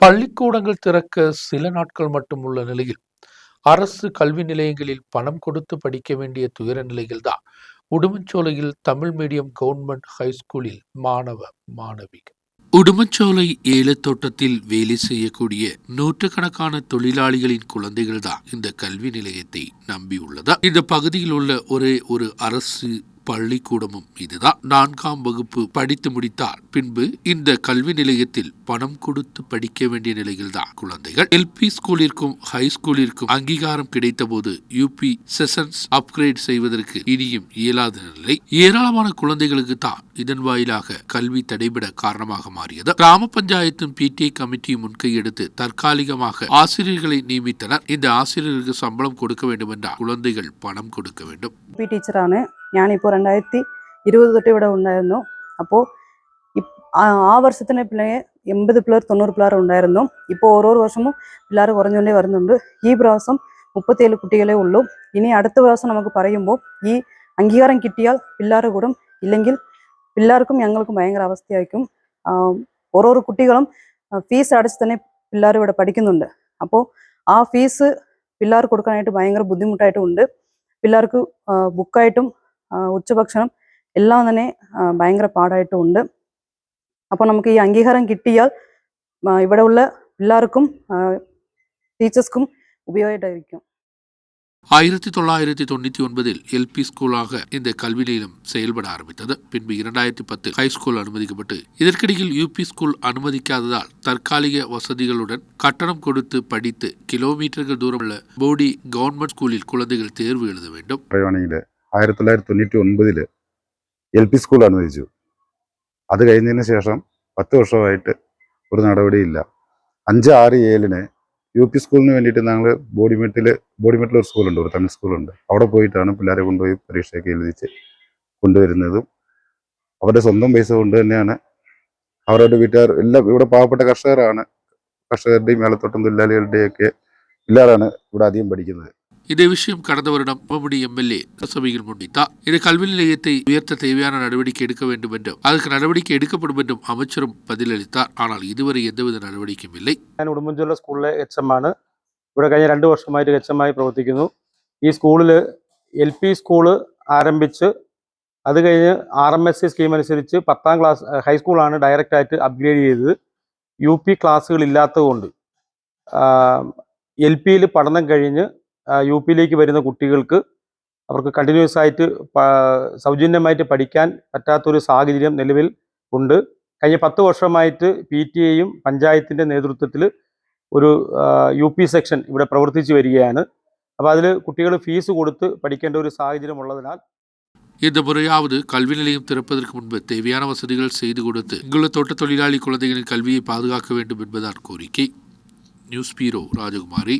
பள்ளிக்கூடங்கள் திறக்க சில நாட்கள் மட்டும் உள்ள நிலையில் அரசு கல்வி நிலையங்களில் பணம் கொடுத்து படிக்க வேண்டிய துயர நிலையில்தான் உடுமச்சோலையில் தமிழ் மீடியம் கவர்மெண்ட் ஹைஸ்கூலில் மாணவ மாணவிகள். உடுமச்சோலை ஏலத்தோட்டத்தில் வேலை செய்யக்கூடிய நூற்றுக்கணக்கான தொழிலாளிகளின் குழந்தைகள் தான் இந்த கல்வி நிலையத்தை நம்பியுள்ளதா? இந்த பகுதியில் உள்ள ஒரே ஒரு அரசு பள்ளிக்கூடமும் இதுதான். நான்காம் வகுப்பு படித்து முடித்தார் பின்பு இந்த கல்வி நிலையத்தில் பணம் கொடுத்து படிக்க வேண்டிய நிலையில்தான். குழந்தைகள் எல்பி ஸ்கூலிற்கும் ஹை ஸ்கூலிற்கும் அங்கீகாரம் கிடைத்தபோது யூபி செஷன்ஸ் அப்கிரேட் செய்வதற்கு இனியும் இயலாத நிலை. ஏராளமான குழந்தைகளுக்கு தான் இதன் வாயிலாக கல்வி தடைபட காரணமாக மாறியது. கிராம பஞ்சாயத்தும் பிடிஐ கமிட்டி முன்கையெடுத்து தற்காலிகமாக ஆசிரியர்களை நியமித்தனர். இந்த ஆசிரியர்களுக்கு சம்பளம் கொடுக்க வேண்டும் என்றால் குழந்தைகள் பணம் கொடுக்க வேண்டும். டீச்சரான ഞാനിപ്പോൾ രണ്ടായിരത്തി ഇരുപത് തൊട്ട് ഇവിടെ ഉണ്ടായിരുന്നു. അപ്പോൾ ആ വർഷത്തിന് പിള്ളേ എൺപത് പിള്ളേർ തൊണ്ണൂറ് പിള്ളേർ ഉണ്ടായിരുന്നു. ഇപ്പോൾ ഓരോ വർഷവും പിള്ളേർ കുറഞ്ഞുകൊണ്ടേ വരുന്നുണ്ട്. ഈ പ്രാവശ്യം മുപ്പത്തിയേഴ് കുട്ടികളെ ഉള്ളൂ. ഇനി അടുത്ത പ്രാവശ്യം നമുക്ക് പറയുമ്പോൾ ഈ അംഗീകാരം കിട്ടിയാൽ പിള്ളേർ കൂടും ഇല്ലെങ്കിൽ പിള്ളേർക്കും ഞങ്ങൾക്കും ഭയങ്കര അവസ്ഥയായിരിക്കും. ഓരോ കുട്ടികളും ഫീസ് അടച്ച് തന്നെ പിള്ളേർ ഇവിടെ പഠിക്കുന്നുണ്ട്. അപ്പോൾ ആ ഫീസ് പിള്ളേർ കൊടുക്കാനായിട്ട് ഭയങ്കര ബുദ്ധിമുട്ടായിട്ടും ഉണ്ട്. പിള്ളേർക്ക് ബുക്കായിട്ടും ഉച്ചഭക്ഷണം എല്ലാം തന്നെ ആ, ഭയങ്കര പാടായിട്ടും ഉണ്ട് അപ്പോൾ നമുക്ക് ഈ അംഗീകാരം കിട്ടിയാൽ ആ, ഇവിടെ ഉള്ള പിള്ളേർക്കും ടീച്ചേഴ്സ്ക്കും ഉപയോഗമായിട്ടായിരിക്കും ஆயிரத்தி தொள்ளாயிரத்தி தொண்ணூத்தி ஒன்பதில் எல்பி ஸ்கூலாக இந்த கல்வி நிலையம் செயல்பட ஆரம்பித்தது பின்பு இரண்டாயிரத்தி பத்து ஹை ஸ்கூல் அனுமதிக்கப்பட்டு இதற்கிடையில் யூபி ஸ்கூல் அனுமதிக்காததால் தற்காலிக வசதிகளுடன் கட்டணம் கொடுத்து படித்து கிலோமீட்டர்கள் தூரம் உள்ள போடி கவர்மெண்ட் ஸ்கூலில் குழந்தைகள் தேர்வு எழுத வேண்டும் പറയുവാണെങ്കിൽ ആയിരത്തി തൊള്ളായിരത്തി തൊണ്ണൂറ്റി ഒൻപതിൽ എൽ പി സ്കൂൾ അനുവദിച്ചു. അത് കഴിഞ്ഞതിന് ശേഷം പത്ത് വർഷമായിട്ട് ഒരു നടപടിയില്ല. അഞ്ച് ആറ് ഏഴിന് യു പി സ്കൂളിന് വേണ്ടിയിട്ട് ഞങ്ങൾ ബോഡിമെട്ടിൽ ബോഡിമെട്ടിൽ ഒരു സ്കൂളുണ്ട് ഒരു തമിഴ് സ്കൂളുണ്ട്. അവിടെ പോയിട്ടാണ് പിള്ളേരെ കൊണ്ടുപോയി പരീക്ഷയൊക്കെ എഴുതിച്ച് കൊണ്ടുവരുന്നതും. അവരുടെ സ്വന്തം പൈസ കൊണ്ട് തന്നെയാണ് അവരുടെ വീട്ടുകാർ എല്ലാം ഇവിടെ പാവപ്പെട്ട കർഷകരാണ്. കർഷകരുടെയും മേളത്തോട്ടം തൊഴിലാളികളുടെയൊക്കെ പിള്ളേരാണ് ഇവിടെ അധികം പഠിക്കുന്നത്. இதே விஷயம் கடந்த வருடம் மம்முடி எம்எல்ஏ சபையில் முன்வைத்தார் இந்த கல்வி நிலையத்தை உயர்த்த தேவையான நடவடிக்கை எடுக்க வேண்டும் என்றும் அதற்கு நடவடிக்கை எடுக்கப்படும் என்றும் அமைச்சரும் பதிலளித்தார் ஆனால் இதுவரை എന്തവിധ നടപടിക്കും ഇല്ല ഞാൻ ഉടുമ്പൻചോല സ്കൂളിലെ എച്ച് എം ആണ് ഇവിടെ കഴിഞ്ഞ രണ്ട് വർഷമായിട്ട് എച്ച് എം ആയി പ്രവർത്തിക്കുന്നു ഈ സ്കൂളിൽ എൽ പി സ്കൂള് ആരംഭിച്ച് അത് കഴിഞ്ഞ് R M S C scheme അനുസരിച്ച് പത്താം ക്ലാസ് ഹൈസ്കൂളാണ് ഡയറക്റ്റ് ആയിട്ട് അപ്ഗ്രേഡ് ചെയ്തത് യു പി ക്ലാസ്സുകൾ ഇല്ലാത്തതുകൊണ്ട് എൽ പിയിൽ പഠനം കഴിഞ്ഞ് യു പിയിലേക്ക് വരുന്ന കുട്ടികൾക്ക് അവർക്ക് കണ്ടിന്യൂസ് ആയിട്ട് പ- സൗജന്യമായിട്ട് പഠിക്കാൻ പറ്റാത്തൊരു സാഹചര്യം നിലവിൽ ഉണ്ട് കഴിഞ്ഞ പത്ത് വർഷമായിട്ട് പി ടി എയും പഞ്ചായത്തിൻ്റെ നേതൃത്വത്തിൽ ഒരു യു പി സെക്ഷൻ ഇവിടെ പ്രവർത്തിച്ചു വരികയാണ് അപ്പോൾ അതിൽ കുട്ടികൾ ഫീസ് കൊടുത്ത് പഠിക്കേണ്ട ഒരു സാഹചര്യം ഉള്ളതിനാൽ இந்த முறையாவது கல்வி நிலையம் திறப்பதற்கு முன்பு தேவையான வசதிகள் செய்து கொடுத்து இங்குள்ள தோட்ட தொழிலாளி குழந்தைகளின் கல்வியை பாதுகாக்க வேண்டும் என்பதுதான் கோரிக்கை நியூஸ் பீரோ ராஜகுமாரி